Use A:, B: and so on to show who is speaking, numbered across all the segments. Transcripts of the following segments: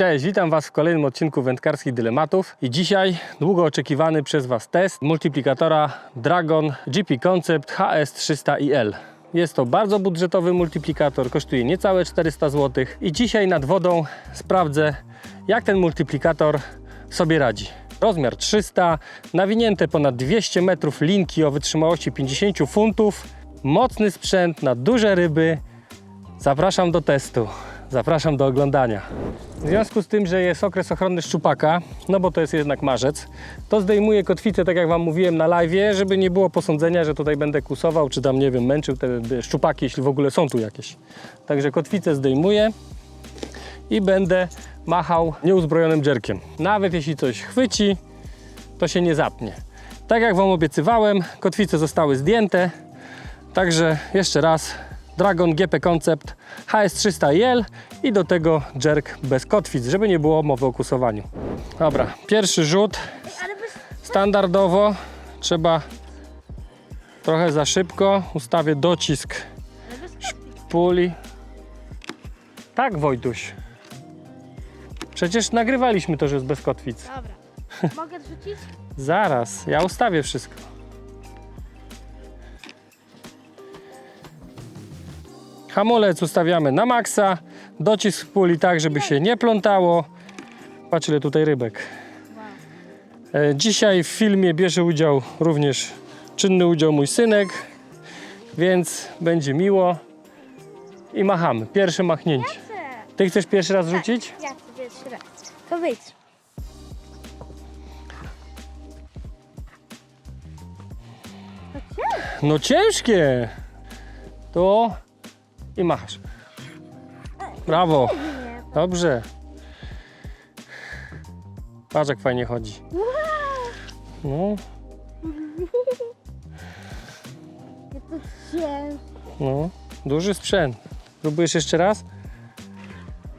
A: Cześć, witam Was w kolejnym odcinku Wędkarskich Dylematów i dzisiaj długo oczekiwany przez Was test multiplikatora Dragon GP Concept HS300IL. Jest to bardzo budżetowy multiplikator, kosztuje niecałe 400 zł i dzisiaj nad wodą sprawdzę jak ten multiplikator sobie radzi. Rozmiar 300, nawinięte ponad 200 metrów linki o wytrzymałości 50 funtów, mocny sprzęt na duże ryby, Zapraszam do testu. Zapraszam do oglądania. W związku z tym, że jest okres ochrony szczupaka, no bo to jest jednak marzec, to zdejmuję kotwicę, tak jak Wam mówiłem na live, żeby nie było posądzenia, że tutaj będę kusował, czy tam, nie wiem, męczył te szczupaki, jeśli w ogóle są tu jakieś. Także kotwicę zdejmuję i będę machał nieuzbrojonym dżerkiem. Nawet jeśli coś chwyci, to się nie zapnie. Tak jak Wam obiecywałem, kotwice zostały zdjęte, Także jeszcze raz Dragon GP Concept HS300IL i do tego jerk bez kotwic, żeby nie było mowy o kusowaniu. Dobra, pierwszy rzut. Standardowo trzeba trochę za szybko. Ustawię docisk
B: Ale bez...
A: puli. Tak, Wojtuś. Przecież nagrywaliśmy to, że jest bez kotwic.
B: Dobra. Mogę rzucić?
A: Zaraz, ja ustawię wszystko. Hamulec ustawiamy na maksa, docisk puli tak, żeby się nie plątało. Patrz ile tutaj rybek. E, Dzisiaj w filmie bierze udział również czynny udział mój synek, więc będzie miło. I machamy. Pierwsze machnięcie. Ty chcesz pierwszy raz rzucić?
B: Ja chcę pierwszy raz. To wyjdź.
A: No ciężkie. To i machasz. Brawo. Dobrze. Patrz jak fajnie chodzi. No, no. Duży sprzęt. Próbujesz jeszcze raz?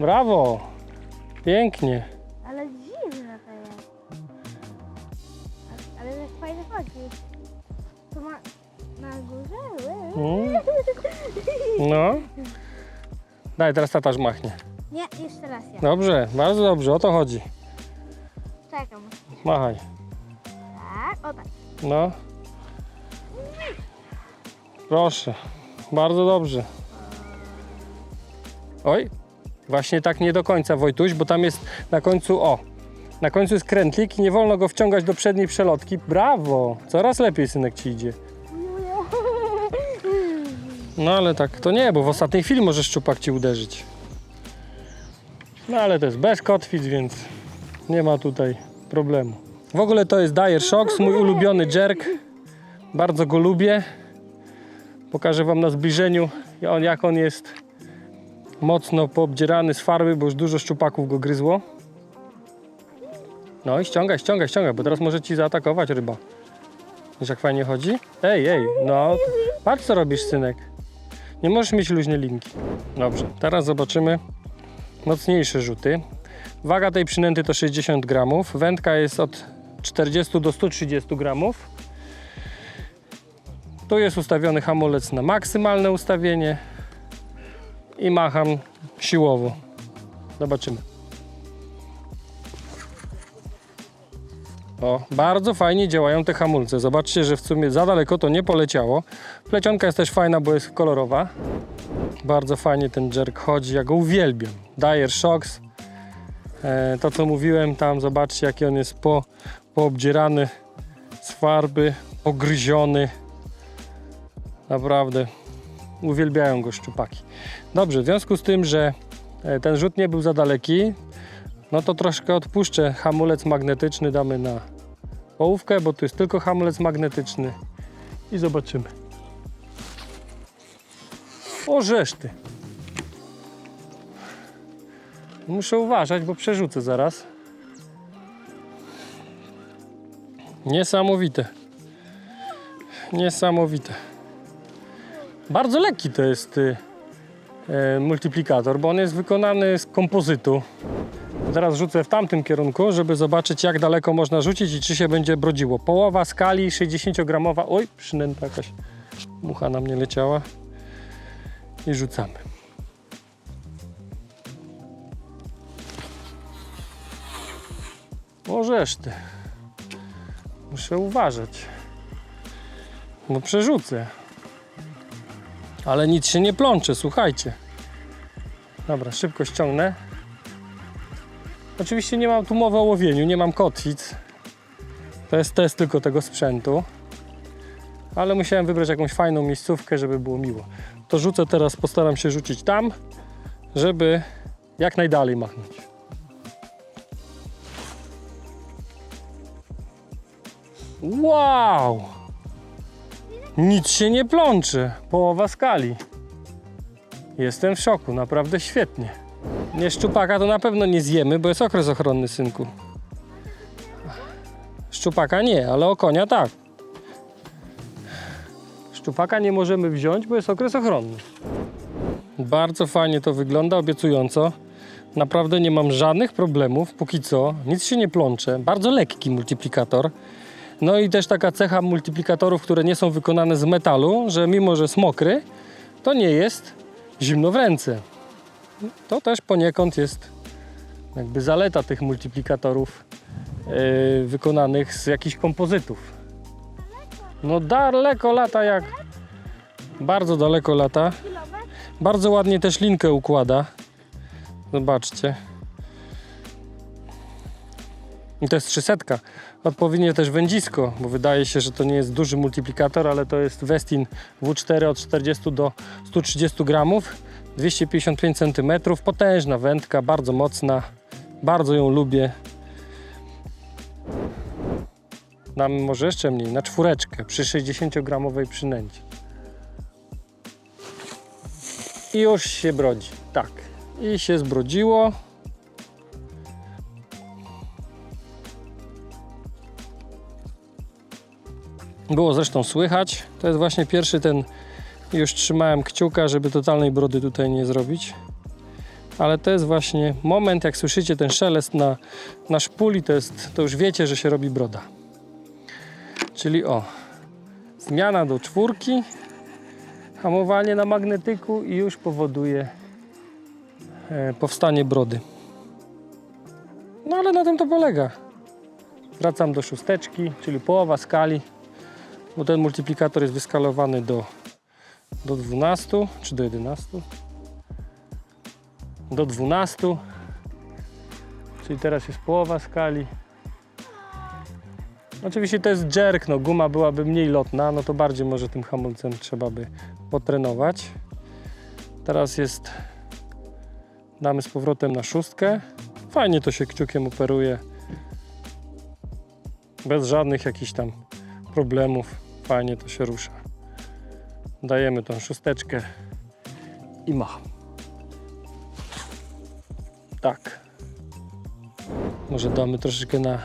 A: Brawo. Pięknie.
B: Na górze?
A: Mm. No. Daj, teraz tataż machnie.
B: Nie, jeszcze raz ja.
A: Dobrze, bardzo dobrze, o to chodzi.
B: Czekam.
A: Machaj.
B: Tak, o tak.
A: No. Proszę. Bardzo dobrze. Oj. Właśnie tak nie do końca, Wojtuś, bo tam jest na końcu, o, na końcu jest krętlik i nie wolno go wciągać do przedniej przelotki. Brawo! Coraz lepiej, synek, ci idzie. No ale tak, to nie, bo w ostatniej chwili może szczupak ci uderzyć. No ale to jest bez kotwic, więc nie ma tutaj problemu. W ogóle to jest Dyer Shocks, mój ulubiony jerk. Bardzo go lubię. Pokażę Wam na zbliżeniu, jak on jest mocno poobdzierany z farby, bo już dużo szczupaków go gryzło. No i ściągaj, ściągaj, ściągaj, bo teraz może Ci zaatakować ryba. Wiesz jak fajnie chodzi? Ej, ej, no patrz co robisz synek. Nie możesz mieć luźnej linki. Dobrze, teraz zobaczymy mocniejsze rzuty. Waga tej przynęty to 60 gramów. Wędka jest od 40 do 130 gramów. Tu jest ustawiony hamulec na maksymalne ustawienie i macham siłowo. Zobaczymy. O, bardzo fajnie działają te hamulce. Zobaczcie, że w sumie za daleko to nie poleciało. Plecionka jest też fajna, bo jest kolorowa. Bardzo fajnie ten jerk chodzi, ja go uwielbiam. Dyer Shocks. E, to co mówiłem tam, zobaczcie jaki on jest po, poobdzierany z farby, pogryziony. Naprawdę uwielbiają go szczupaki. Dobrze, w związku z tym, że e, ten rzut nie był za daleki, no to troszkę odpuszczę hamulec magnetyczny, damy na połówkę, bo tu jest tylko hamulec magnetyczny i zobaczymy. O żeszty. Muszę uważać, bo przerzucę zaraz. Niesamowite. Niesamowite. Bardzo lekki to jest y, e, multiplikator, bo on jest wykonany z kompozytu. Teraz rzucę w tamtym kierunku, żeby zobaczyć jak daleko można rzucić i czy się będzie brodziło. Połowa skali 60-gramowa. Oj, przynęta jakaś mucha na mnie leciała. I rzucamy. Możesz ty. Muszę uważać. Bo przerzucę. Ale nic się nie plącze, słuchajcie. Dobra, szybko ściągnę. Oczywiście nie mam tu mowy o łowieniu, nie mam kotwic. To jest test tylko tego sprzętu. Ale musiałem wybrać jakąś fajną miejscówkę, żeby było miło. To rzucę teraz, postaram się rzucić tam, żeby jak najdalej machnąć. Wow! Nic się nie plączy. Połowa skali. Jestem w szoku, naprawdę świetnie. Nie szczupaka to na pewno nie zjemy, bo jest okres ochronny, synku. Szczupaka nie, ale o konia tak. Szczupaka nie możemy wziąć, bo jest okres ochronny. Bardzo fajnie to wygląda, obiecująco. Naprawdę nie mam żadnych problemów, póki co. Nic się nie plącze. Bardzo lekki multiplikator. No i też taka cecha multiplikatorów, które nie są wykonane z metalu, że mimo, że jest mokry, to nie jest zimno w ręce. To też poniekąd jest jakby zaleta tych multiplikatorów yy, wykonanych z jakichś kompozytów. No daleko lata jak... Bardzo daleko lata. Bardzo ładnie też linkę układa. Zobaczcie. I to jest 300. Odpowiednie też wędzisko, bo wydaje się, że to nie jest duży multiplikator, ale to jest Westin W4 od 40 do 130 gramów, 255 cm, potężna wędka, bardzo mocna, bardzo ją lubię. Damy może jeszcze mniej, na czwóreczkę, przy 60 gramowej przynęcie. I już się brodzi. Tak. I się zbrodziło. Było zresztą słychać. To jest właśnie pierwszy ten. Już trzymałem kciuka, żeby totalnej brody tutaj nie zrobić. Ale to jest właśnie moment, jak słyszycie ten szelest na, na szpuli, to, jest, to już wiecie, że się robi broda. Czyli o, zmiana do czwórki, hamowanie na magnetyku i już powoduje e, powstanie brody. No ale na tym to polega. Wracam do szósteczki, czyli połowa skali, bo ten multiplikator jest wyskalowany do, do 12 czy do 11. Do 12. Czyli teraz jest połowa skali. Oczywiście to jest jerk, no guma byłaby mniej lotna, no to bardziej może tym hamulcem trzeba by potrenować. Teraz jest, damy z powrotem na szóstkę. Fajnie to się kciukiem operuje. Bez żadnych jakichś tam problemów. Fajnie to się rusza. Dajemy tą szósteczkę i macham. Tak. Może damy troszeczkę na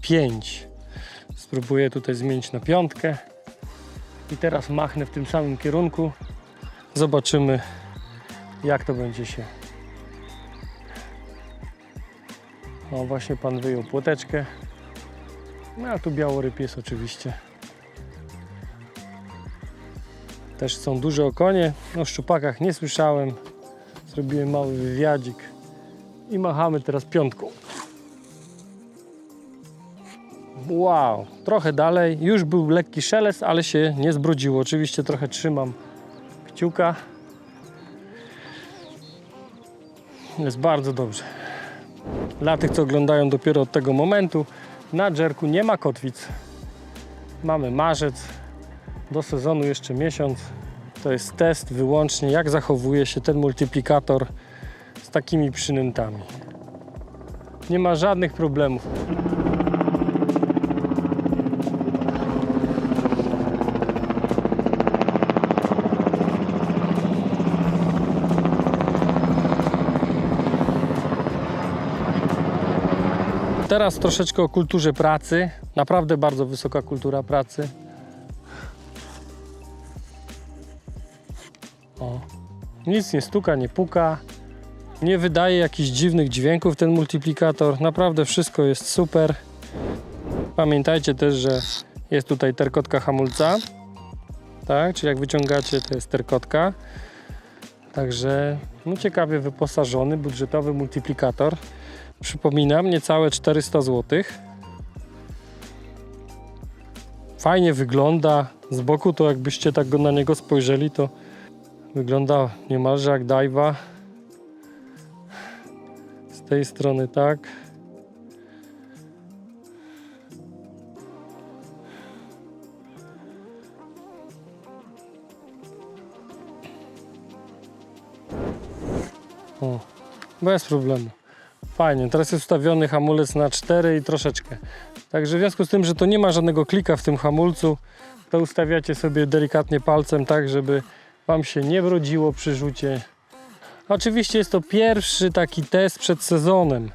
A: 5. Spróbuję tutaj zmienić na piątkę. I teraz machnę w tym samym kierunku. Zobaczymy, jak to będzie się. O, właśnie pan wyjął płoteczkę. No a tu białoryb jest oczywiście. Też są duże okonie. O szczupakach nie słyszałem. Zrobiłem mały wywiadzik. I machamy teraz piątką. Wow, trochę dalej. Już był lekki szelest, ale się nie zbrudziło. Oczywiście trochę trzymam kciuka. Jest bardzo dobrze. Dla tych, co oglądają dopiero od tego momentu, na Dżerku nie ma kotwic. Mamy marzec, do sezonu jeszcze miesiąc. To jest test wyłącznie, jak zachowuje się ten multiplikator z takimi przynętami. Nie ma żadnych problemów. Teraz troszeczkę o kulturze pracy. Naprawdę bardzo wysoka kultura pracy. O. Nic nie stuka, nie puka. Nie wydaje jakichś dziwnych dźwięków ten multiplikator. Naprawdę wszystko jest super. Pamiętajcie też, że jest tutaj terkotka hamulca. Tak, czyli jak wyciągacie, to jest terkotka. Także no ciekawie wyposażony, budżetowy multiplikator. Przypominam, niecałe 400 zł. Fajnie wygląda. Z boku to jakbyście tak na niego spojrzeli, to wygląda niemalże jak dajwa. Z tej strony tak. O, bez problemu. Fajnie, teraz jest ustawiony hamulec na 4 i troszeczkę. Także w związku z tym, że to nie ma żadnego klika w tym hamulcu, to ustawiacie sobie delikatnie palcem tak, żeby Wam się nie brodziło przy rzucie. Oczywiście jest to pierwszy taki test przed sezonem,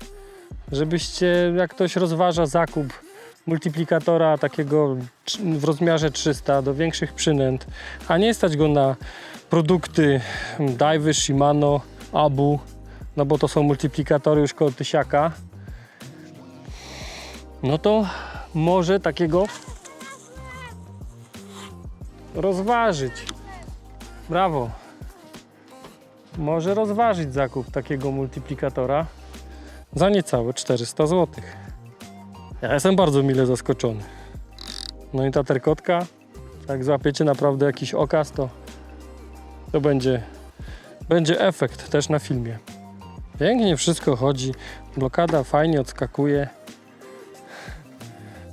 A: żebyście, jak ktoś rozważa zakup multiplikatora takiego w rozmiarze 300 do większych przynęt, a nie stać go na produkty Divey, Shimano, Abu, no bo to są multiplikatory już koło tysiaka, no to może takiego rozważyć. Brawo. Może rozważyć zakup takiego multiplikatora za niecałe 400 zł. Ja jestem bardzo mile zaskoczony. No i ta terkotka, jak złapiecie naprawdę jakiś okaz, to, to będzie, będzie efekt też na filmie. Pięknie wszystko chodzi, blokada fajnie odskakuje.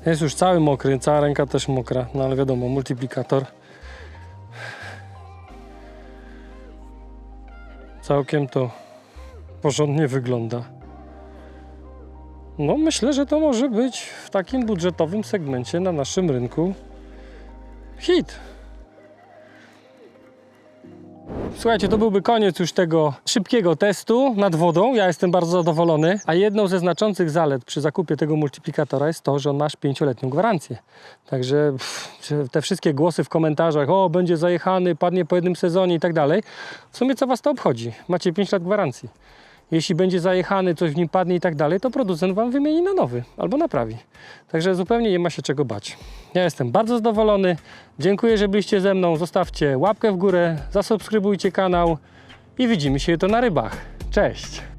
A: Jest już cały mokry, cała ręka też mokra, no ale wiadomo, multiplikator. Całkiem to porządnie wygląda. No myślę, że to może być w takim budżetowym segmencie na naszym rynku hit. Słuchajcie, to byłby koniec już tego szybkiego testu nad wodą. Ja jestem bardzo zadowolony. A jedną ze znaczących zalet przy zakupie tego multiplikatora jest to, że on masz pięcioletnią gwarancję. Także pff, te wszystkie głosy w komentarzach, o będzie zajechany, padnie po jednym sezonie i tak dalej. W sumie co was to obchodzi? Macie 5 lat gwarancji. Jeśli będzie zajechany, coś w nim padnie i tak dalej, to producent wam wymieni na nowy albo naprawi. Także zupełnie nie ma się czego bać. Ja jestem bardzo zadowolony. Dziękuję, że byliście ze mną. Zostawcie łapkę w górę, zasubskrybujcie kanał i widzimy się to na rybach. Cześć!